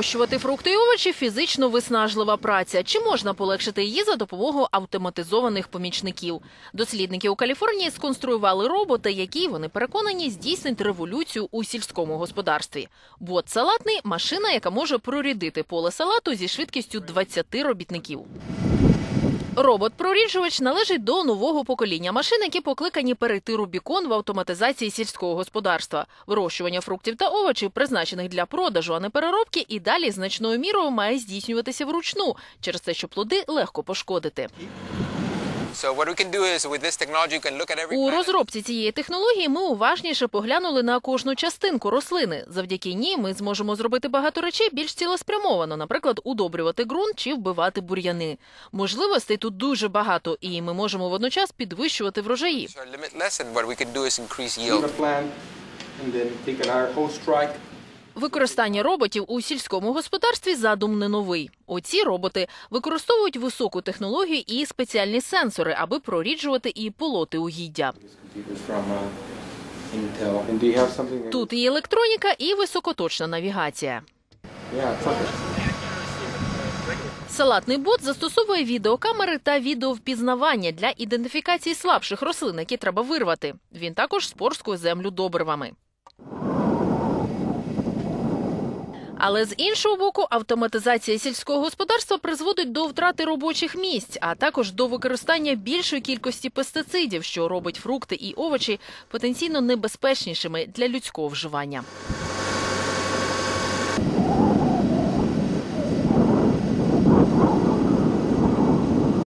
Вирощувати фрукти і овочі фізично виснажлива праця. Чи можна полегшити її за допомогою автоматизованих помічників? Дослідники у Каліфорнії сконструювали роботи, які вони переконані здійснить революцію у сільському господарстві. Бот салатний машина, яка може прорідити поле салату зі швидкістю 20 робітників. Робот-проріджувач належить до нового покоління машин, які покликані перейти Рубікон в автоматизації сільського господарства. Вирощування фруктів та овочів, призначених для продажу, а не переробки, і далі значною мірою має здійснюватися вручну, через те, що плоди легко пошкодити. У plant розробці цієї технології ми уважніше поглянули на кожну частинку рослини. Завдяки ній ми зможемо зробити багато речей більш цілеспрямовано, наприклад, удобрювати ґрунт чи вбивати бур'яни. Можливостей тут дуже багато, і ми можемо водночас підвищувати врожаї. Використання роботів у сільському господарстві задум не новий. Оці роботи використовують високу технологію і спеціальні сенсори, аби проріджувати і полоти угіддя. Тут і електроніка, і високоточна навігація. Салатний бот застосовує відеокамери та відеовпізнавання для ідентифікації слабших рослин, які треба вирвати. Він також спорскує землю добривами. Але з іншого боку, автоматизація сільського господарства призводить до втрати робочих місць, а також до використання більшої кількості пестицидів, що робить фрукти і овочі потенційно небезпечнішими для людського вживання.